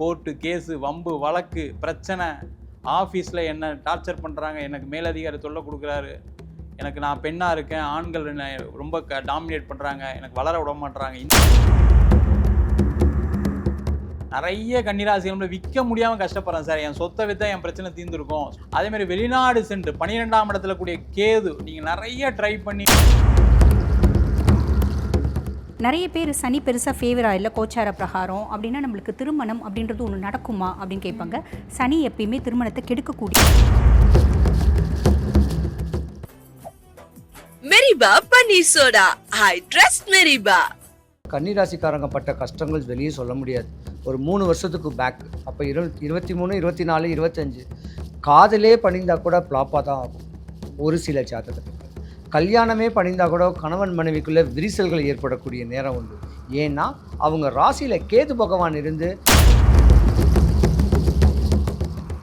Court case வம்பு வழக்கு பிரச்சனை ஆஃபீஸில் என்ன டார்ச்சர் பண்ணுறாங்க எனக்கு மேலதிகாரி தொல்லை கொடுக்குறாரு எனக்கு நான் பெண்ணாக இருக்கேன் ஆண்கள் என்னை ரொம்ப க டாமினேட் பண்ணுறாங்க எனக்கு வளர விட மாட்டுறாங்க. இந்த நிறைய கன்னிராசிகள் விற்க முடியாமல் கஷ்டப்படுறேன் சார். என் சொத்தை வித்தா என் பிரச்சனை தீர்ந்துருக்கும். அதேமாதிரி வெளிநாடு சென்று பன்னிரெண்டாம் இடத்துல கூடிய கேது நீங்கள் நிறைய ட்ரை பண்ணி நிறைய பேர் சனி பெருசாக ஃபேவராக இல்லை கோச்சார பிரகாரம் அப்படின்னா நம்மளுக்கு திருமணம் அப்படின்றது ஒன்று நடக்குமா அப்படின்னு கேட்பாங்க. சனி எப்பயுமே திருமணத்தை கெடுக்கக்கூடிய மெரிபா பன்னீர் சோடா. I trust மெரிபா. கன்னிராசிக்காரங்க பட்ட கஷ்டங்கள் வெளியே சொல்ல முடியாது. ஒரு மூணு வருஷத்துக்கு பேக் அப்போ இரு இருபத்தி மூணு இருபத்தி நாலு இருபத்தஞ்சு காதலே பணிந்தா கூட ஃப்ளாப்பாக தான் ஆகும். ஒரு சில ஜாதகத்துக்கு கல்யாணமே பண்ணியிருந்தால் கூட கணவன் மனைவிக்குள்ளே விரிசல்கள் ஏற்படக்கூடிய நேரம் உண்டு. ஏன்னா அவங்க ராசியில் கேது பகவான் இருந்து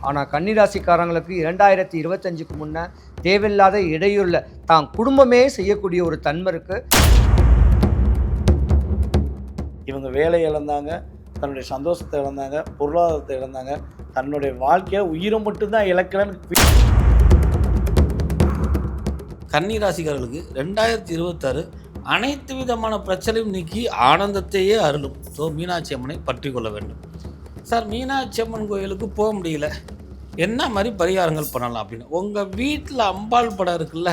ஆனால் கன்னிராசிக்காரங்களுக்கு இரண்டாயிரத்தி இருபத்தஞ்சுக்கு முன்னே தேவையில்லாத இடையூறில் தான் குடும்பமே செய்யக்கூடிய ஒரு தன்மை இருக்குது இவங்க வேலை இழந்தாங்க தன்னுடைய சந்தோஷத்தை இழந்தாங்க பொருளாதாரத்தை இழந்தாங்க தன்னுடைய வாழ்க்கையை உயிரை மட்டும்தான் இழக்கலன்னு கன்னிராசிக்காரர்களுக்கு ரெண்டாயிரத்தி இருபத்தாறு அனைத்து விதமான பிரச்சனையும் நீக்கி ஆனந்தத்தையே அருளும். ஸோ மீனாட்சி அம்மனை பற்றி கொள்ள வேண்டும். சார் மீனாட்சி அம்மன் கோயிலுக்கு போக முடியல. என்ன மாதிரி பரிகாரங்கள் பண்ணலாம் அப்படின்னு. உங்கள் வீட்டில் அம்பாள் படம் இருக்குல்ல?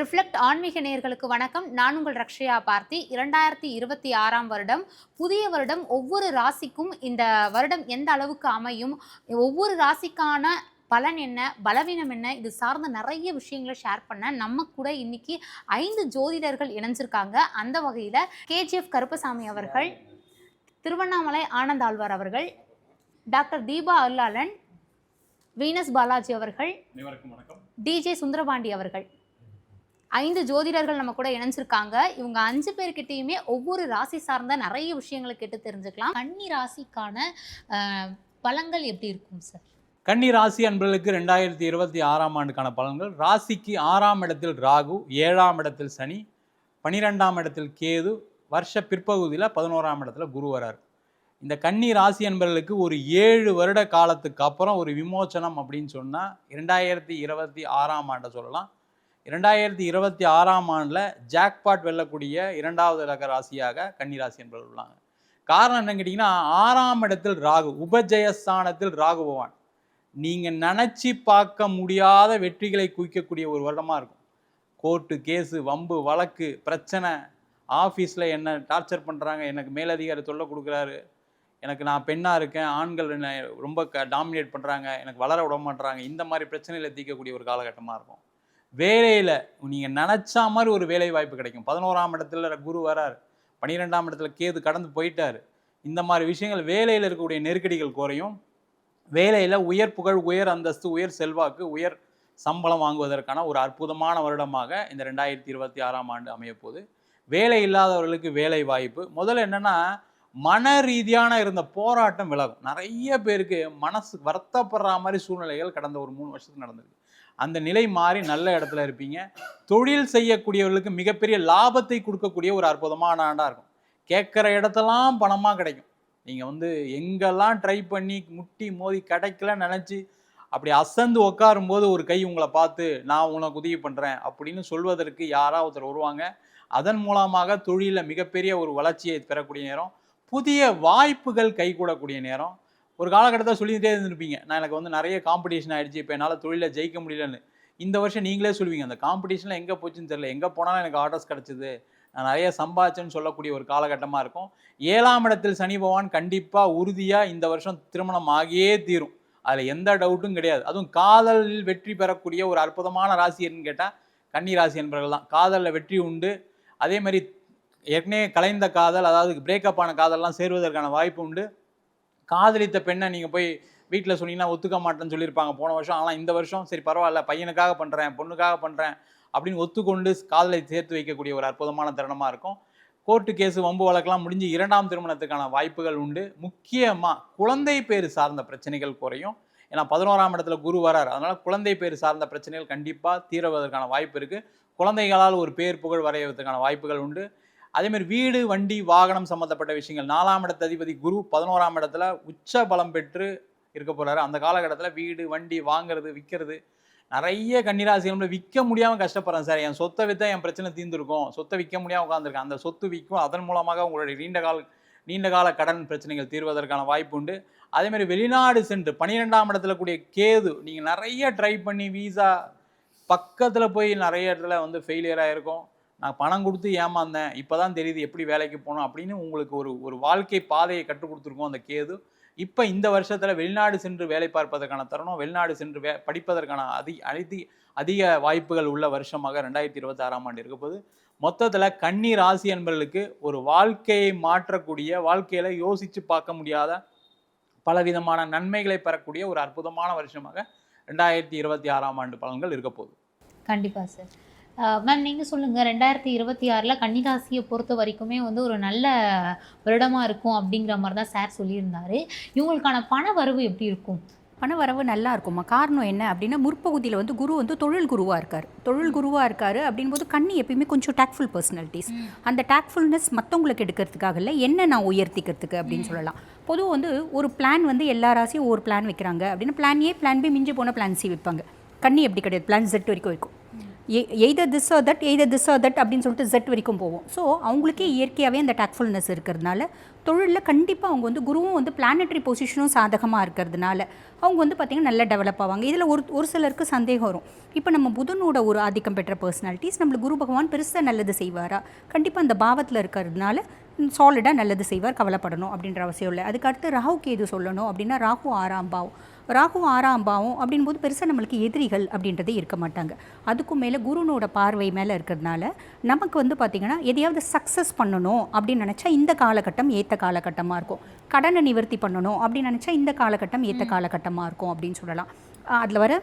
ரிஃப்ளெக்ட் ஆன்மீக நேயர்களுக்கு வணக்கம். நான் உங்கள் ரக்ஷயா பார்த்தி. இரண்டாயிரத்தி இருபத்தி ஆறாம் வருடம். புதிய வருடம் ஒவ்வொரு ராசிக்கும் இந்த வருடம் எந்த அளவுக்கு அமையும்? ஒவ்வொரு ராசிக்கான பலன் என்ன பலவீனம் என்ன இது சார்ந்த நிறைய விஷயங்களை ஷேர் பண்ண நம்ம கூட இன்னைக்கு ஐந்து ஜோதிடர்கள் இணைஞ்சிருக்காங்க. அந்த வகையில் கேஜிஎஃப் கருப்பசாமி அவர்கள் திருவண்ணாமலை ஆனந்த் ஆழ்வார் அவர்கள் டாக்டர் தீபா அருளாளன் வீனஸ் பாலாஜி அவர்கள் டிஜே சுந்தரபாண்டி அவர்கள். ஐந்து ஜோதிடர்கள் நம்ம கூட இணைஞ்சிருக்காங்க. இவங்க அஞ்சு பேர்கிட்டயுமே ஒவ்வொரு ராசி சார்ந்த நிறைய விஷயங்களை கேட்டு தெரிஞ்சுக்கலாம். கன்னி ராசிக்கான அஹ், பலன்கள் எப்படி இருக்கும் சார்? கன்னி ராசி அன்பர்களுக்கு ரெண்டாயிரத்தி இருபத்தி ஆறாம் ஆண்டுக்கான பலன்கள். ராசிக்கு ஆறாம் இடத்தில் ராகு ஏழாம் இடத்தில் சனி பனிரெண்டாம் இடத்தில் கேது வருஷ பிற்பகுதியில் பதினோராம் இடத்துல குரு வரார். இந்த கன்னி ராசி அன்பர்களுக்கு ஒரு ஏழு வருட காலத்துக்கு அப்புறம் ஒரு விமோச்சனம் அப்படின்னு சொன்னால் இரண்டாயிரத்தி இருபத்தி ஆறாம் ஆண்டை சொல்லலாம். இரண்டாயிரத்தி இருபத்தி ஆறாம் ஆண்டில் ஜாக்பாட் வெல்லக்கூடிய இரண்டாவது இலக்க ராசியாக கன்னி ராசி என்பவர்கள் உள்ளாங்க. காரணம் என்னன்னு கேட்டிங்கன்னா ஆறாம் இடத்தில் ராகு உபஜயஸ்தானத்தில் ராகு பகவான். நீங்கள் நினச்சி பார்க்க முடியாத வெற்றிகளை குவிக்கக்கூடிய ஒரு வருடமாக இருக்கும். கோர்ட்டு கேஸு வம்பு வழக்கு பிரச்சனை ஆஃபீஸில் என்ன டார்ச்சர் பண்ணுறாங்க எனக்கு மேலதிகாரி தொல்லை கொடுக்குறாரு எனக்கு நான் பெண்ணாக இருக்கேன் ஆண்கள் என்னை ரொம்ப க டாமினேட் பண்ணுறாங்க எனக்கு வளர விட மாட்றாங்க இந்த மாதிரி பிரச்சனையில் தீர்க்கக்கூடிய ஒரு காலகட்டமாக இருக்கும். வேலையில் நீங்கள் நினச்சா மாதிரி ஒரு வேலை வாய்ப்பு கிடைக்கும். பதினோராம் இடத்துல குரு வரார் பன்னிரெண்டாம் இடத்துல கேது கடந்து போயிட்டார். இந்த மாதிரி விஷயங்கள் வேலையில் இருக்கக்கூடிய நெருக்கடிகள் குறையும். வேலையில் உயர் புகழ் உயர் அந்தஸ்து உயர் செல்வாக்கு உயர் சம்பளம் வாங்குவதற்கான ஒரு அற்புதமான வருடமாக இந்த ரெண்டாயிரத்தி இருபத்தி ஆறாம் ஆண்டு அமையப்போகுது வேலை இல்லாதவர்களுக்கு வேலை வாய்ப்பு. முதல்ல என்னன்னா மன ரீதியான இருந்த போராட்டம் விலகும். நிறைய பேருக்கு மனசு வருத்தப்படுற மாதிரி சூழ்நிலைகள் கடந்த ஒரு மூணு வருஷத்துக்கு நடந்திருக்கு. அந்த நிலை மாறி நல்ல இடத்துல இருப்பீங்க. தொழில் செய்யக்கூடியவர்களுக்கு மிகப்பெரிய லாபத்தை கொடுக்கக்கூடிய ஒரு அற்புதமான ஆண்டாக இருக்கும். கேட்குற இடத்தெல்லாம் பணமாக கிடைக்கும். நீங்கள் வந்து எங்கெல்லாம் ட்ரை பண்ணி முட்டி மோதி கிடைக்கல நினச்சி அப்படி அசந்து உட்காரும்போது ஒரு கை உங்களை பார்த்து நான் உனக்கு உதவி பண்ணுறேன் அப்படின்னு சொல்வதற்கு யாராவது ஒருத்தர் வருவாங்க. அதன் மூலமாக தொழிலில் மிகப்பெரிய ஒரு வளர்ச்சியை பெறக்கூடிய நேரம் புதிய வாய்ப்புகள் கைகூடக்கூடிய நேரம். ஒரு காலகட்டத்தில் சொல்லிகிட்டே இருந்திருப்பீங்க நான் எனக்கு வந்து நிறைய காம்படிஷன் ஆகிடுச்சு இப்போ என்னால் தொழிலில் ஜெயிக்க முடியலன்னு. இந்த வருஷம் நீங்களே சொல்லுவீங்க அந்த காம்படிஷனில் எங்கே போச்சுன்னு தெரியல எங்கே போனாலும் எனக்கு ஆர்டர்ஸ் கிடச்சிது. நிறைய சம்பாதிச்சேன்னு சொல்லக்கூடிய ஒரு காலகட்டமாக இருக்கும். ஏழாம் இடத்தில் சனி பகவான் கண்டிப்பாக உறுதியாக இந்த வருஷம் திருமணம் ஆகியே தீரும். அதில் எந்த டவுட்டும் கிடையாது. அதுவும் காதலில் வெற்றி பெறக்கூடிய ஒரு அற்புதமான ராசி என்னன்னு கேட்டால் கன்னி ராசி என்பவர்கள் தான். காதலில் வெற்றி உண்டு. அதே மாதிரி ஏற்கனவே கலைந்த காதல் அதாவது பிரேக்கப் ஆன காதல்லாம் சேருவதற்கான வாய்ப்பு உண்டு. காதலித்த பெண்ணை நீங்கள் போய் வீட்டில் சொன்னீங்கன்னா ஒத்துக்க மாட்டேன்னு சொல்லியிருப்பாங்க போன வருஷம். ஆனால் இந்த வருஷம் சரி பரவாயில்ல பையனுக்காக பண்ணுறேன் பொண்ணுக்காக பண்ணுறேன் அப்படின்னு ஒத்துக்கொண்டு காதலை சேர்த்து வைக்கக்கூடிய ஒரு அற்புதமான தருணமாக இருக்கும். கோர்ட்டு கேஸு வம்பு வழக்கெல்லாம் முடிஞ்சு இரண்டாம் திருமணத்துக்கான வாய்ப்புகள் உண்டு. முக்கியமாக குழந்தை பேர் சார்ந்த பிரச்சனைகள் குறையும். ஏன்னா பதினோராம் இடத்துல குரு வரார். அதனால் குழந்தை பேர் சார்ந்த பிரச்சனைகள் கண்டிப்பாக தீரவதற்கான வாய்ப்பு இருக்குது குழந்தைகளால் ஒரு பேர் புகழ் வரைவதற்கான வாய்ப்புகள் உண்டு. அதேமாதிரி வீடு வண்டி வாகனம் சம்மந்தப்பட்ட விஷயங்கள். நாலாம் இடத்த அதிபதி குரு பதினோராம் இடத்துல உச்ச பலம் பெற்று இருக்க போகிறாரு அந்த காலகட்டத்தில் வீடு வண்டி வாங்குறது விற்கிறது நிறைய கன்னிராசிகள் விற்க முடியாமல் கஷ்டப்படுறேன் சார். என் சொத்தை விற்றா என் பிரச்சனை தீர்ந்துருக்கும். சொத்தை விற்க முடியாமல் உட்காந்துருக்கேன் அந்த சொத்து விற்கும் அதன் மூலமாக உங்களுடைய நீண்ட கால நீண்ட கால கடன் பிரச்சனைகள் தீர்வதற்கான வாய்ப்பு உண்டு. அதேமாதிரி வெளிநாடு சென்று பன்னிரெண்டாம் இடத்துல கூடிய கேது நீங்கள் நிறைய ட்ரை பண்ணி வீசா பக்கத்தில் போய் நிறைய இடத்துல வந்து ஃபெயிலியர் ஆகிருக்கும் நான் பணம் கொடுத்து ஏமாந்தேன். இப்போ தான் தெரியுது எப்படி வேலைக்கு போகணும் அப்படின்னு உங்களுக்கு ஒரு ஒரு வாழ்க்கை பாதையை கற்றுக் கொடுத்துருக்கோம் அந்த கேது. இப்போ இந்த வருஷத்தில் வெளிநாடு சென்று வேலை பார்ப்பதற்கான தருணம் வெளிநாடு சென்று வே படிப்பதற்கான அதி அதி அதிக வாய்ப்புகள் உள்ள வருஷமாக ரெண்டாயிரத்தி இருபத்தி ஆறாம் ஆண்டு இருக்க போது மொத்தத்தில் கண்ணீர் ராசி என்பவர்களுக்கு ஒரு வாழ்க்கையை மாற்றக்கூடிய வாழ்க்கையில் யோசித்து பார்க்க முடியாத பலவிதமான நன்மைகளை பெறக்கூடிய ஒரு அற்புதமான வருஷமாக ரெண்டாயிரத்தி இருபத்தி ஆறாம் ஆண்டு பலன்கள் இருக்க போகுது. கண்டிப்பா சார். மேம் நீங்க சொல்லுங்க. ரெண்டாயிரத்தி இருபத்தி ஆறுல கன்னிராசியை பொறுத்த வரைக்குமே வந்து ஒரு நல்ல வருடமா இருக்கும் அப்படிங்கிற மாதிரி தான் சார் சொல்லியிருந்தாரு. இவங்களுக்கான பண வரவு எப்படி இருக்கும்? பண வரவு நல்லா இருக்குமா காரணம் என்ன அப்படின்னா முற்பகுதியில் வந்து குரு வந்து தொழில் குருவாக இருக்கார். தொழில் குருவாக இருக்கார் அப்படின்போது கண்ணி எப்பயுமே கொஞ்சம் டேக்ஃபுல் பர்சனாலிட்டிஸ் அந்த டேக்ஃபுல்னஸ் மற்றவங்களுக்கு எடுக்கிறதுக்காக இல்லை என்ன நான் உயர்த்திக்கிறதுக்கு அப்படின்னு சொல்லலாம். பொதுவாக வந்து ஒரு பிளான் வந்து எல்லா ராசியும் ஒரு பிளான் வைக்கிறாங்க அப்படின்னா பிளான் ஏ பிளான் பி மிஞ்சி போன பிளான் சி வைப்பாங்க. கண்ணி எப்படி கிடையாது? பிளான் ஜெட் வரைக்கும் இருக்கும் either this or that either this or that அப்படின்னு சொல்லிட்டு ஜெட் வரைக்கும் போவோம். ஸோ அவங்களுக்கே இயற்கையாகவே அந்த டேக்ஃபுல்னஸ் இருக்கிறதுனால தொழிலில் கண்டிப்பாக அவங்க வந்து குருவும் வந்து பிளானட்ரி பொசிஷனும் சாதகமாக இருக்கிறதுனால அவங்க வந்து பார்த்திங்கன்னா நல்லா டெவலப் ஆவாங்க. இதில் ஒரு ஒரு சிலருக்கு சந்தேகம் வரும். இப்போ நம்ம புதனோட ஒரு ஆதிக்கம் பெற்ற பர்சனாலிட்டிஸ் நம்மளுக்கு குரு பகவான் பெருசாக நல்லது செய்வாரா? கண்டிப்பாக அந்த பாவத்தில் இருக்கிறதுனால சாலிடாக நல்லது செய்வார் கவலைப்படணும் அப்படின்ற அவசியம் இல்லை. அதுக்கு அடுத்து ராகு கேது சொல்லணும் அப்படின்னா ராகு ஆறாம் பாவம். ராகு ஆறாம் பாவம் அப்படின்போது பெருசாக நம்மளுக்கு எதிரிகள் அப்படின்றதே இருக்க மாட்டாங்க. அதுக்கும் மேலே குருனோட பார்வை மேலே இருக்கிறதுனால நமக்கு வந்து பார்த்திங்கன்னா எதையாவது சக்ஸஸ் பண்ணணும் அப்படின்னு நினச்சா இந்த காலகட்டம் ஏற்ற காலகட்டமாக இருக்கும். கடனை நிவர்த்தி பண்ணணும் அப்படின்னு நினச்சா இந்த காலகட்டம் ஏற்ற காலகட்டமாக இருக்கும் அப்படின்னு சொல்லலாம். அதில் வர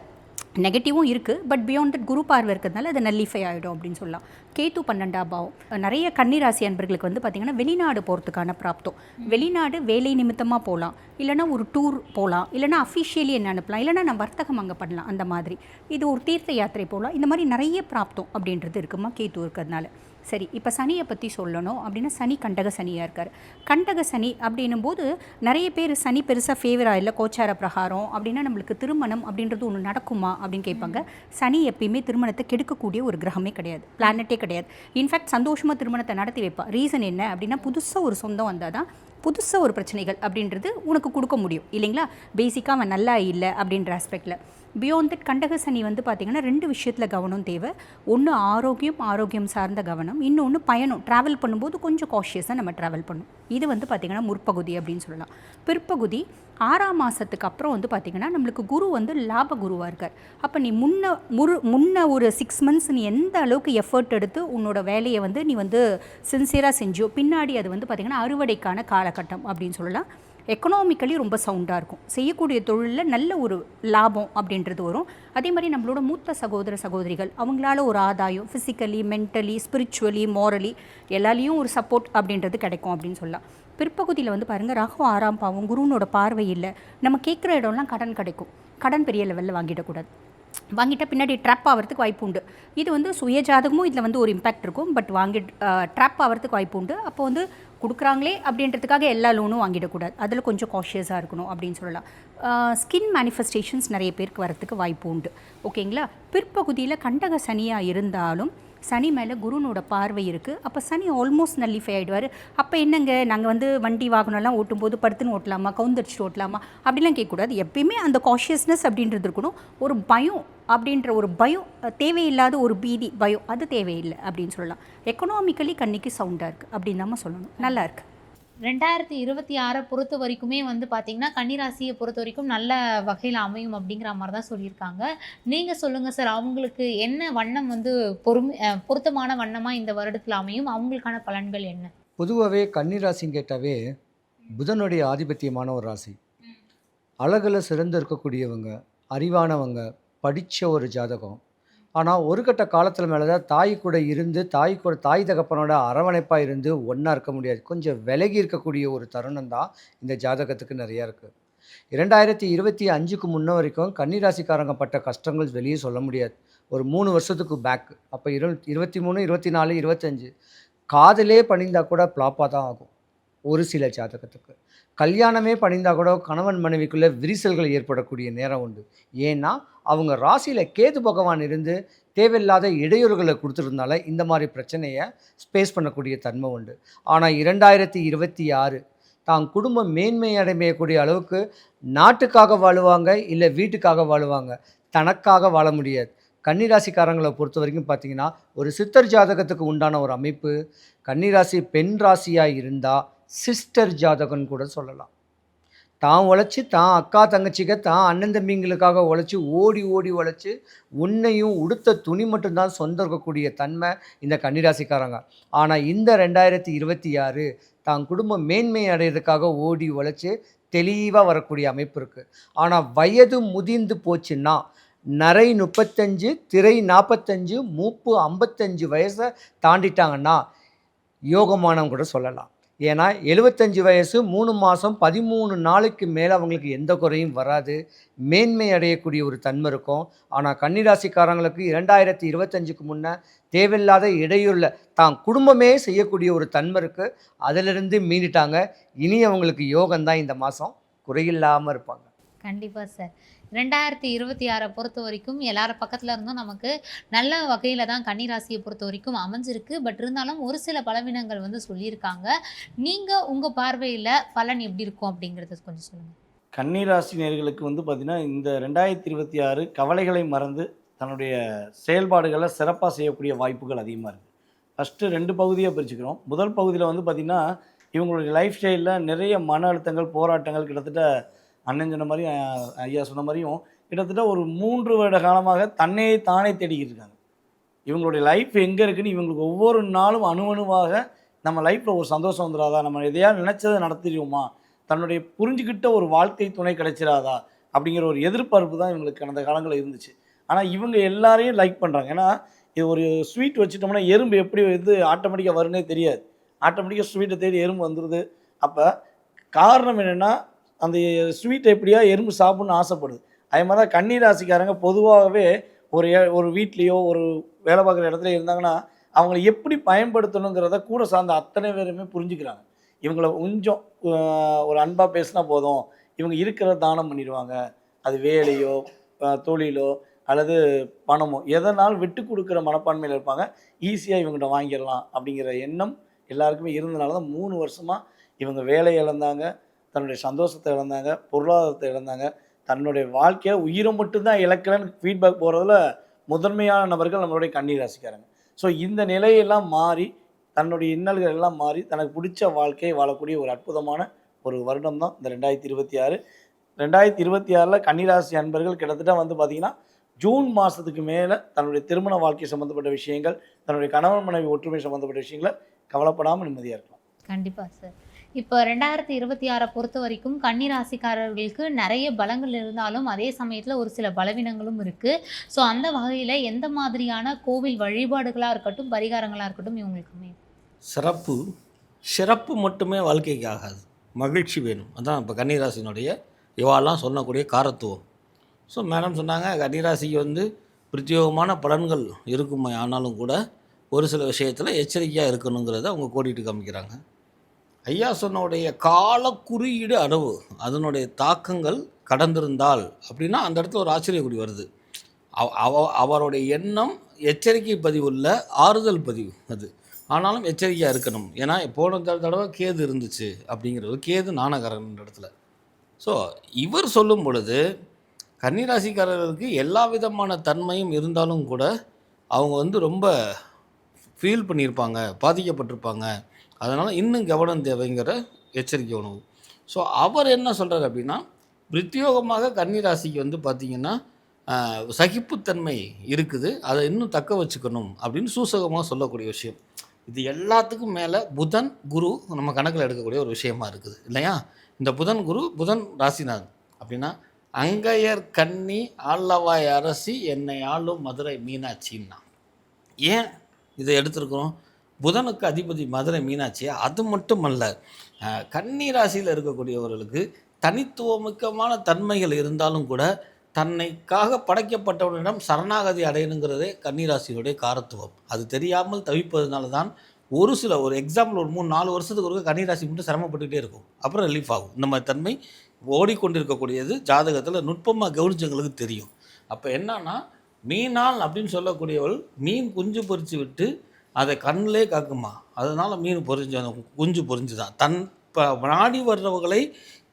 நெகட்டிவும் இருக்குது பட் பியாண்ட் தட் குரு பார்வை இருக்கிறதுனால அது நல்லிஃபை ஆகிடும் அப்படின்னு சொல்லலாம். கேத்து பன்னெண்டாம் பாவம். நிறைய கன்னிராசி அன்பர்களுக்கு வந்து பார்த்திங்கன்னா வெளிநாடு போகிறதுக்கான பிராப்தம். வெளிநாடு வேலை நிமித்தமாக போகலாம் இல்லைனா ஒரு டூர் போகலாம் இல்லைனா அஃபிஷியலி என்ன அனுப்பலாம். இல்லைனா நான் வர்த்தகம் அங்கே பண்ணலாம். அந்த மாதிரி. இது ஒரு தீர்த்த யாத்திரை போகலாம் இந்த மாதிரி நிறைய பிராப்தம் அப்படின்றது இருக்குமா? கேத்து இருக்கிறதுனால. சரி இப்போ சனியை பற்றி சொல்லணும். அப்படின்னா சனி கண்டக சனியாக இருக்கார். கண்டக சனி அப்படின்னும் போது நிறைய பேர் சனி பெருசாக ஃபேவராக இல்லை கோச்சார பிரகாரம் அப்படின்னா நம்மளுக்கு திருமணம் அப்படின்றது ஒன்று நடக்குமா அப்படின்னு கேட்பாங்க. சனி எப்பயுமே திருமணத்தை கெடுக்கக்கூடிய ஒரு கிரகமே கிடையாது. பிளானட்டே கிடையாது. இன்ஃபேக்ட் சந்தோஷமாக திருமணத்தை நடத்தி வைப்பா. ரீசன் என்ன அப்படின்னா புதுசாக ஒரு சொந்தம் வந்தால் தான் புதுசாக ஒரு பிரச்சனைகள் அப்படின்றது உனக்கு கொடுக்க முடியும். இல்லைங்களா? பேசிக்காக அவன் நல்லா இல்லை அப்படின்ற ஆஸ்பெக்டில் பியாண்ட் தட் கண்டக சனி வந்து பார்த்திங்கன்னா ரெண்டு விஷயத்தில் கவனம் தேவை. ஒன்று ஆரோக்கியம் ஆரோக்கியம் சார்ந்த கவனம். இன்னொன்று பயணம். ட்ராவல் பண்ணும்போது கொஞ்சம் காஷியஸாக நம்ம ட்ராவல் பண்ணும். இது வந்து பார்த்திங்கன்னா முற்பகுதி அப்படின்னு சொல்லலாம். பிற்பகுதி ஆறாம் மாதத்துக்கு அப்புறம் வந்து பார்த்திங்கன்னா நம்மளுக்கு குரு வந்து லாப குருவாக இருக்கார். அப்போ நீ முன்ன முரு முன்ன ஒரு சிக்ஸ் மந்த்ஸ் நீ எந்த அளவுக்கு எஃபர்ட் எடுத்து உன்னோட வேலையை வந்து நீ வந்து சின்சியராக செஞ்சோ பின்னாடி அது வந்து பார்த்திங்கன்னா அறுவடைக்கான காலகட்டம் அப்படின்னு சொல்லலாம். எக்கனாமிக்கலி ரொம்ப சவுண்டாக இருக்கும். செய்யக்கூடிய தொழிலில் நல்ல ஒரு லாபம் அப்படின்றது வரும். அதே மாதிரி நம்மளோட மூத்த சகோதர சகோதரிகள் அவங்களால ஒரு ஆதாயம் ஃபிசிக்கலி மென்டலி ஸ்பிரிச்சுவலி மாரலி எல்லாலேயும் ஒரு சப்போர்ட் அப்படின்றது கிடைக்கும் அப்படின்னு சொல்லலாம். பிற்பகுதியில் வந்து பாருங்கள் ராகு ஆறாம் பாவம் குருனோட பார்வை இல்லை. நம்ம கேட்குற இடம்லாம் கடன் கிடைக்கும். கடன் பெரிய லெவலில் வாங்கிடக்கூடாது வாங்கிட்ட பின்னாடி ட்ராப் ஆகிறதுக்கு வாய்ப்பு உண்டு. இது வந்து சுய ஜாதகமும் இதில் வந்து ஒரு இம்பேக்ட் இருக்கும். பட் வாங்கி ட்ராப் ஆகிறதுக்கு வாய்ப்பு உண்டு. அப்போ வந்து கொடுக்குறாங்களே அப்படின்றதுக்காக எல்லா லோனும் வாங்கிடக்கூடாது. அதில் கொஞ்சம் காஷியஸாக இருக்கணும் அப்படின்னு சொல்லலாம். ஸ்கின் மேனிஃபெஸ்டேஷன்ஸ் நிறைய பேருக்கு வரத்துக்கு வாய்ப்பு உண்டு. ஓகேங்களா? பிற்பகுதியில் கண்டக சனியாக இருந்தாலும் சனி மேலே குருனோட பார்வை இருக்குது அப்போ சனி ஆல்மோஸ்ட் நல்லிஃபை ஆகிடுவார் அப்போ என்னங்க? நாங்கள் வந்து வண்டி வாகனம்லாம் ஓட்டும்போது படுத்துன்னு ஓட்டலாமா? கவுந்தடிச்சுட்டு ஓட்டலாமா? அப்படிலாம் கேட்கக்கூடாது. எப்பயுமே அந்த காஷியஸ்னஸ் அப்படின்றது இருக்கணும். ஒரு பயம் அப்படின்ற ஒரு பயம் தேவையில்லாத ஒரு பீதி பயம் அது தேவையில்லை அப்படின்னு சொல்லலாம். எக்கனாமிக்கலி கண்ணிக்கு சவுண்டாக இருக்குது அப்படின்னு நம்ம சொல்லணும். நல்லாயிருக்கு ரெண்டாயிரத்தி இருபத்தி ஆறை பொறுத்த வரைக்குமே வந்து பார்த்தீங்கன்னா கன்னிராசியை பொறுத்த வரைக்கும் நல்ல வகையில் அமையும் அப்படிங்கிற மாதிரி தான் சொல்லியிருக்காங்க. நீங்கள் சொல்லுங்கள் சார் அவங்களுக்கு என்ன வண்ணம் வந்து பொறுமை பொருத்தமான வண்ணமாக இந்த வருடத்தில் அமையும்? அவங்களுக்கான பலன்கள் என்ன? பொதுவாகவே கன்னிராசின்னு கேட்டாவே புதனுடைய ஆதிபத்தியமான ஒரு ராசி. அழகில் சிறந்து இருக்கக்கூடியவங்க அறிவானவங்க படித்த ஒரு ஜாதகம். ஆனால் ஒரு கட்ட காலத்தில் மேலே தான் தாய் கூட இருந்து தாய் கூட தாய் தகப்பனோட அரவணைப்பாக இருந்து ஒன்றா இருக்க முடியாது. கொஞ்சம் விலகி இருக்கக்கூடிய ஒரு தருணம் தான் இந்த ஜாதகத்துக்கு நிறையா இருக்குது இரண்டாயிரத்தி இருபத்தி அஞ்சுக்கு முன்ன வரைக்கும் கன்னிராசிக்காரங்க பட்ட கஷ்டங்கள் வெளியே சொல்ல முடியாது. ஒரு மூணு வருஷத்துக்கு பேக் அப்போ இரு இருபத்தி மூணு இருபத்தி நாலு இருபத்தஞ்சு காதலே பண்ணியிருந்தால் கூட ப்ளாப்பாக தான் ஆகும். ஒரு சில ஜாதகத்துக்கு. கல்யாணமே பண்ணியிருந்தால் கூட கணவன் மனைவிக்குள்ளே விரிசல்கள் ஏற்படக்கூடிய நேரம் உண்டு. ஏன்னா அவங்க ராசியில் கேது பகவான் இருந்து தேவையில்லாத இடையூறுகளை கொடுத்துருந்தால இந்த மாதிரி பிரச்சனையை ஸ்பேஸ் பண்ணக்கூடிய தன்மை உண்டு. ஆனால் இரண்டாயிரத்தி இருபத்தி ஆறு தான் குடும்பம் மேன்மை அடையக்கூடிய அளவுக்கு நாட்டுக்காக வாழுவாங்க இல்லை வீட்டுக்காக வாழுவாங்க. தனக்காக வாழ முடியாது. கன்னிராசிக்காரங்களை பொறுத்த வரைக்கும் பார்த்தீங்கன்னா ஒரு சித்தர் ஜாதகத்துக்கு உண்டான ஒரு அமைப்பு. கன்னிராசி பெண் ராசியாக இருந்தால் சிஸ்டர் ஜாதகம்னு கூட சொல்லலாம். தான் உழைச்சி தான் அக்கா தங்கச்சிக்க தான் அண்ணன் தம்பிங்களுக்காக உழைச்சி ஓடி ஓடி உழைச்சி உன்னையும் உடுத்த துணி மட்டும்தான் சொந்த இருக்கக்கூடிய தன்மை இந்த கன்னிராசிக்காரங்க. ஆனால் இந்த ரெண்டாயிரத்தி இருபத்தி ஆறு தான் குடும்பம் மேன்மை அடையிறதுக்காக ஓடி உழைச்சி தெளிவாக வரக்கூடிய அமைப்பு இருக்குது ஆனால் வயது முதிர்ந்து போச்சுன்னா நரை முப்பத்தஞ்சு திரை நாற்பத்தஞ்சு மூப்பு ஐம்பத்தஞ்சு வயசை தாண்டிட்டாங்கன்னா யோகமானம் கூட சொல்லலாம். ஏன்னா எழுபத்தஞ்சு வயசு மூணு மாதம் பதிமூணு நாளுக்கு மேலே அவங்களுக்கு எந்த குறையும் வராது. மேன்மை அடையக்கூடிய ஒரு தன்மை இருக்கும். ஆனால் கன்னிராசிக்காரங்களுக்கு இரண்டாயிரத்தி இருபத்தஞ்சுக்கு முன்னே தேவையில்லாத இடையூறில் தான் குடும்பமே செய்யக்கூடிய ஒரு தன்மை இருக்குது அதிலிருந்து மீறிட்டாங்க இனி அவங்களுக்கு யோகம்தான் இந்த மாதம் குறையில்லாமல் இருப்பாங்க. கண்டிப்பாக சார். ரெண்டாயிரத்தி இருபத்தி ஆறை பொறுத்த வரைக்கும் எல்லார பக்கத்தில் இருந்தும் நமக்கு நல்ல வகையில் தான் கன்னிராசியை பொறுத்த வரைக்கும் அமைஞ்சிருக்கு. பட் இருந்தாலும் ஒரு சில பலவீனங்கள் வந்து சொல்லியிருக்காங்க. நீங்கள் உங்கள் பார்வையில் பலன் எப்படி இருக்கும் அப்படிங்கிறத கொஞ்சம் சொல்லுங்கள் கன்னிராசி நேர்களுக்கு வந்து பார்த்திங்கன்னா இந்த ரெண்டாயிரத்தி இருபத்தி ஆறு கவலைகளை மறந்து தன்னுடைய செயல்பாடுகளை சிறப்பாக செய்யக்கூடிய வாய்ப்புகள் அதிகமாக இருக்குது ஃபஸ்ட்டு ரெண்டு பகுதியாக பிரிச்சுக்கிறோம். முதல் பகுதியில் வந்து பார்த்திங்கன்னா இவங்களுடைய லைஃப் ஸ்டைலில் நிறைய மன அழுத்தங்கள் போராட்டங்கள் கிட்டத்தட்ட அண்ணன் சொன்ன மாதிரி ஐயா சொன்ன மாதிரியும் கிட்டத்தட்ட ஒரு மூன்று வருட காலமாக தன்னையே தானே தேடிக்கிட்டு இருக்காங்க. இவங்களுடைய லைஃப் எங்கே இருக்குன்னு இவங்களுக்கு ஒவ்வொரு நாளும் அணு அணுவாக நம்ம லைஃப்பில் ஒரு சந்தோஷம் வந்துடாதா நம்ம எதையா நினச்சதை நடத்திடுவோமா? தன்னுடைய புரிஞ்சுக்கிட்ட ஒரு வாழ்க்கை துணை கிடைச்சிடாதா அப்படிங்கிற ஒரு எதிர்பார்ப்பு தான் இவங்களுக்கு கடந்த காலங்களில் இருந்துச்சு. ஆனால் இவங்க எல்லாரையும் லைக் பண்ணுறாங்க ஏன்னா இது ஒரு ஸ்வீட் வச்சுட்டோம்னா எறும்பு எப்படி வந்து ஆட்டோமேட்டிக்காக வரும்னே தெரியாது. ஆட்டோமேட்டிக்காக ஸ்வீட்டை தேடி எறும்பு வந்துடுது அப்போ காரணம் என்னென்னா அந்த ஸ்வீட்டை எப்படியா எறும்பு சாப்பிட்ணுன்னு ஆசைப்படுது. அதே மாதிரி தான் கன்னி ராசிக்காரங்க பொதுவாகவே ஒரு ஒரு வீட்லேயோ ஒரு வேலை பார்க்குற இடத்துல இருந்தாங்கன்னா அவங்களை எப்படி பயன்படுத்தணுங்கிறத கூட சார்ந்த அத்தனை பேருமே புரிஞ்சுக்கிறாங்க. இவங்களை கொஞ்சம் ஒரு அன்பாக பேசினா போதும். இவங்க இருக்கிறத தானம் பண்ணிடுவாங்க. அது வேலையோ தொழிலோ அல்லது பணமோ எதனால் விட்டு கொடுக்குற மனப்பான்மையில் இருப்பாங்க. ஈஸியாக இவங்ககிட்ட வாங்கிடலாம் அப்படிங்கிற எண்ணம் எல்லாருக்குமே இருந்தனால தான் மூணு வருஷமாக இவங்க வேலை இழந்தாங்க. தன்னுடைய சந்தோஷத்தை இழந்தாங்க பொருளாதாரத்தை இழந்தாங்க. தன்னுடைய வாழ்க்கையில் உயிரை மட்டும்தான் இழக்கலன்னு ஃபீட்பேக் போகிறதுல முதன்மையான நபர்கள் நம்மளுடைய கண்ணீர் ராசிக்காரங்க ஸோ இந்த நிலையெல்லாம் மாறி தன்னுடைய இன்னல்கள் எல்லாம் மாறி தனக்கு பிடிச்ச வாழ்க்கையை வாழக்கூடிய ஒரு அற்புதமான ஒரு வருடம் தான் இந்த ரெண்டாயிரத்தி இருபத்தி ஆறு. ரெண்டாயிரத்தி இருபத்தி ஆறில் கன்னிராசி அன்பர்கள் கிட்டத்தட்ட வந்து பார்த்திங்கன்னா ஜூன் மாதத்துக்கு மேலே தன்னுடைய திருமண வாழ்க்கை சம்மந்தப்பட்ட விஷயங்கள் தன்னுடைய கணவன் மனைவி ஒற்றுமை சம்மந்தப்பட்ட விஷயங்களை கவலைப்படாமல் நிம்மதியாக இருக்கலாம். கண்டிப்பா சார் இப்போ ரெண்டாயிரத்தி இருபத்தி ஆறை பொறுத்த வரைக்கும் கன்னிராசிக்காரர்களுக்கு நிறைய பலங்கள் இருந்தாலும் அதே சமயத்தில் ஒரு சில பலவீனங்களும் இருக்குது ஸோ அந்த வகையில் எந்த மாதிரியான கோவில் வழிபாடுகளாக இருக்கட்டும் பரிகாரங்களாக இருக்கட்டும் இவங்களுக்கு சிறப்பு. சிறப்பு மட்டுமே வாழ்க்கைக்கு ஆகாது. மகிழ்ச்சி வேணும். அதான் இப்போ கன்னிராசினுடைய இவாலாம் சொல்லக்கூடிய காரத்துவம். ஸோ மேடம் சொன்னாங்க கன்னிராசிக்கு வந்து பிரத்யோகமான பலன்கள் இருக்குமே. ஆனாலும் கூட ஒரு சில விஷயத்தில் எச்சரிக்கையாக இருக்கணுங்கிறத அவங்க கோடிட்டு காமிக்கிறாங்க. ஐயா சொன்னுடைய கால குறியீடு அளவு அதனுடைய தாக்கங்கள் கடந்திருந்தால் அப்படின்னா அந்த இடத்துல ஒரு ஆச்சரியக்குடி வருது. அவ- அவ- அவருடைய எண்ணம் எச்சரிக்கை பதிவு இல்லை ஆறுதல் பதிவு அது. ஆனாலும் எச்சரிக்கையாக இருக்கணும். ஏன்னா போன தடவை கேது இருந்துச்சு அப்படிங்கிறது கேது நாணகரன் இடத்துல. ஸோ இவர் சொல்லும் பொழுது கன்னிராசிக்காரர்களுக்கு எல்லா விதமான தன்மையும் இருந்தாலும் கூட அவங்க வந்து ரொம்ப ஃபீல் பண்ணியிருப்பாங்க பாதிக்கப்பட்டிருப்பாங்க. அதனால் இன்னும் கவனம் தேவைங்கிற எச்சரிக்கை உணவு. ஸோ அவர் என்ன சொல்கிறார் அப்படின்னா பிரத்யோகமாக கன்னிராசிக்கு வந்து பார்த்திங்கன்னா சகிப்புத்தன்மை இருக்குது. அதை இன்னும் தக்க வச்சுக்கணும் அப்படின்னு சூசகமாக சொல்லக்கூடிய விஷயம். இது எல்லாத்துக்கும் மேலே புதன் குரு நம்ம கணக்கில் எடுக்கக்கூடிய ஒரு விஷயமா இருக்குது. இல்லையா? இந்த புதன் குரு புதன் ராசிநாதன். அப்படின்னா அங்கையர் கன்னி ஆள்ளவாய் அரசி என்னை ஆளும் மதுரை மீனாட்சின்னா. ஏன் இதை எடுத்திருக்கிறோம்? புதனுக்கு அதிபதி மதுரை மீனாட்சி அது மட்டுமல்ல அஹ், கன்னி ராசியில் இருக்கக்கூடியவர்களுக்கு தனித்துவமிக்கமான தன்மைகள் இருந்தாலும் கூட தன்னைக்காக படைக்கப்பட்டவனிடம் சரணாகதி அடையணுங்கிறதே கன்னிராசியுடைய காரத்துவம். அது தெரியாமல் தவிப்பதனால தான் ஒரு சில ஒரு எக்ஸாம்பிள் ஒரு மூணு நாலு வருஷத்துக்கு ஒரு கன்னிராசி மட்டும் சிரமப்பட்டுக்கிட்டே இருக்கும். அப்புறம் ரிலீஃப் ஆகும். இந்த மாதிரி தன்மை ஓடிக்கொண்டிருக்கக்கூடியது ஜாதகத்தில் நுட்பமாக கவனிச்சவங்களுக்கு தெரியும். அப்போ என்னன்னா மீனால் அப்படின்னு சொல்லக்கூடியவள் மீன் குஞ்சு பொறிச்சு விட்டு அதை கண்ணிலே காக்குமா? அதனால் மீன் பொறிஞ்சு அந்த குஞ்சு பொரிஞ்சு தான் தன் இப்போ நாடி வர்றவர்களை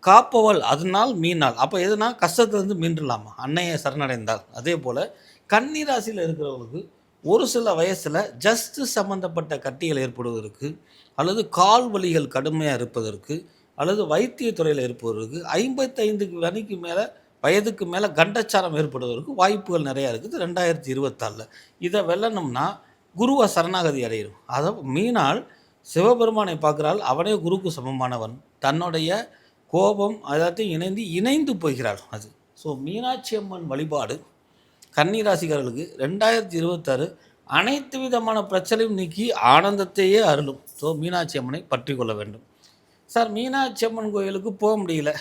காப்பவள் அதனால் மீனால். அப்போ எதுனா கஷ்டத்துலேருந்து மீண்டுலாமா? அன்னையை சரணடைந்தால் அதே போல் கன்னிராசியில் இருக்கிறவங்களுக்கு ஒரு சில வயசில் ஜஸ்ட் சம்மந்தப்பட்ட கட்டிகள் ஏற்படுவதற்கு அல்லது கால் வலிகள் கடுமையாக இருப்பதற்கு அல்லது வைத்தியத்துறையில் இருப்பவருக்கு ஐம்பத்தைந்துக்கு வணிக்கு மேலே வயதுக்கு மேலே கண்டச்சாரம் ஏற்படுவதற்கு வாய்ப்புகள் நிறையா இருக்குது. ரெண்டாயிரத்தி இருபத்தாறில். இதை வெல்லணும்னா குருவை சரணாகதி அடையிடும் அதை மீனால் சிவபெருமானை பார்க்குறாள். அவனே குருக்கு சமமானவன். தன்னுடைய கோபம் எல்லாத்தையும் இணைந்து இணைந்து போகிறாள் அது. ஸோ மீனாட்சி அம்மன் வழிபாடு கன்னிராசிக்காரர்களுக்கு ரெண்டாயிரத்தி இருபத்தாறு அனைத்து விதமான பிரச்சனையும் நீக்கி ஆனந்தத்தையே அருளும். ஸோ மீனாட்சி அம்மனை பற்றி கொள்ள வேண்டும். சார் மீனாட்சி அம்மன் கோயிலுக்கு போக முடியல.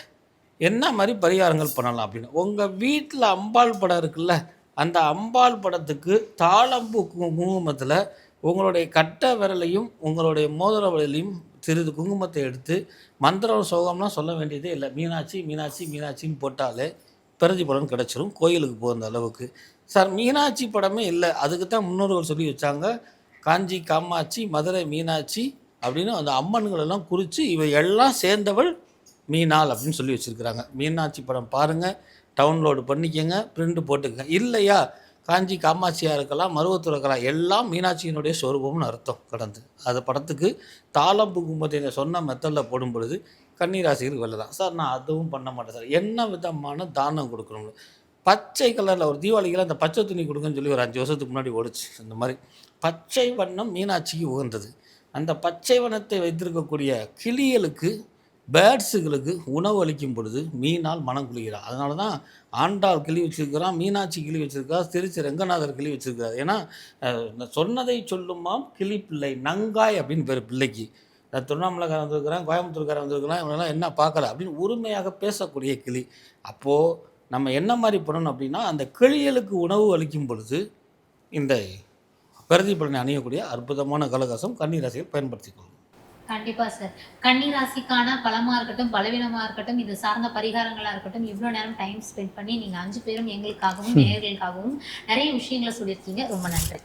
என்ன மாதிரி பரிகாரங்கள் பண்ணலாம் அப்படின்னு. உங்கள் வீட்டில் அம்பாள் படம் இருக்குல்ல அந்த அம்பாள் படத்துக்கு தாளம்பு கு- குங்குமத்தில் உங்களுடைய கட்ட விரலையும் உங்களுடைய மோதிர விரலையும் சிறிது குங்குமத்தை எடுத்து மந்திரம் சோகம்லாம் சொல்ல வேண்டியதே இல்லை. மீனாட்சி மீனாட்சி மீனாட்சின்னு போட்டாலே பிரதி பலன் கிடச்சிரும். கோயிலுக்கு போகிற அளவுக்கு. சார் மீனாட்சி படமே இல்லை. அதுக்கு தான் முன்னோர்கள் சொல்லி வச்சாங்க. காஞ்சி காமாட்சி மதுரை மீனாட்சி அப்படின்னு அந்த அம்மன்களெல்லாம் குறித்து இவை எல்லாம் சேர்ந்தவள் மீனாள் அப்படின்னு சொல்லி வச்சுருக்கிறாங்க. மீனாட்சி படம் பாருங்கள் டவுன்லோடு பண்ணிக்கோங்க பிரிண்ட்டு போட்டுக்கங்க. இல்லையா? காஞ்சி காமாட்சியாக இருக்கலாம் மருவத்தூர் இருக்கலாம் எல்லாம் மீனாட்சியினுடைய சொரூபம்னு அர்த்தம் கடந்து. அது படத்துக்கு தாளம் புகும்பத்தை சொன்ன மெத்தடில் போடும் பொழுது கன்னிராசிகள் வெல்லலாம் சார் நான் அதுவும் பண்ண மாட்டேன் சார். என்ன விதமான தானம் கொடுக்கணும் பச்சை கலரில் ஒரு தீபாவளிக்கில் அந்த பச்சை துணி கொடுங்கன்னு சொல்லி ஒரு அஞ்சு வருஷத்துக்கு முன்னாடி ஓடிச்சு. அந்த மாதிரி பச்சை வண்ணம் மீனாட்சிக்கு உகந்தது. அந்த பச்சை வண்ணத்தை வைத்திருக்கக்கூடிய கிளிகளுக்கு பேர்ட்ஸுகளுக்கு உணவு அளிக்கும் பொழுது மீனால் மனம் குளிக்கிறார். அதனால தான் ஆண்டாள் கிளி வச்சிருக்கிறான் மீனாட்சி கிளி வச்சிருக்கா திருச்சி ரங்கநாதர் கிளி வச்சுருக்காரு ஏன்னா சொன்னதை சொல்லுமாம் கிளி பிள்ளை நங்காய் அப்படின்னு பேர் பிள்ளைக்கு. நான் திருவண்ணாமலைக்காரன் வந்திருக்கிறேன் கோயம்புத்தூர்காரன் வந்திருக்கிறான் இவனெல்லாம் என்ன பார்க்கல அப்படின்னு உரிமையாக பேசக்கூடிய கிளி. அப்போது நம்ம என்ன மாதிரி பண்ணணும் அப்படின்னா அந்த கிளிகளுக்கு உணவு அளிக்கும் பொழுது இந்த பிரதிபலனை அணியக்கூடிய அற்புதமான கலகாசம் கன்னிராசியை பயன்படுத்திக்கொள்ளும் கண்டிப்பா சார் கன்னி ராசிக்கான பலமா இருக்கட்டும் பலவீனமா இருக்கட்டும் இது சார்ந்த பரிகாரங்களா இருக்கட்டும் இவ்வளோ நேரம் டைம் ஸ்பெண்ட் பண்ணி நீங்க அஞ்சு பேரும் எங்களுக்காகவும் நேயர்களுக்காகவும் நிறைய விஷயங்களை சொல்லியிருக்கீங்க. ரொம்ப நன்றி.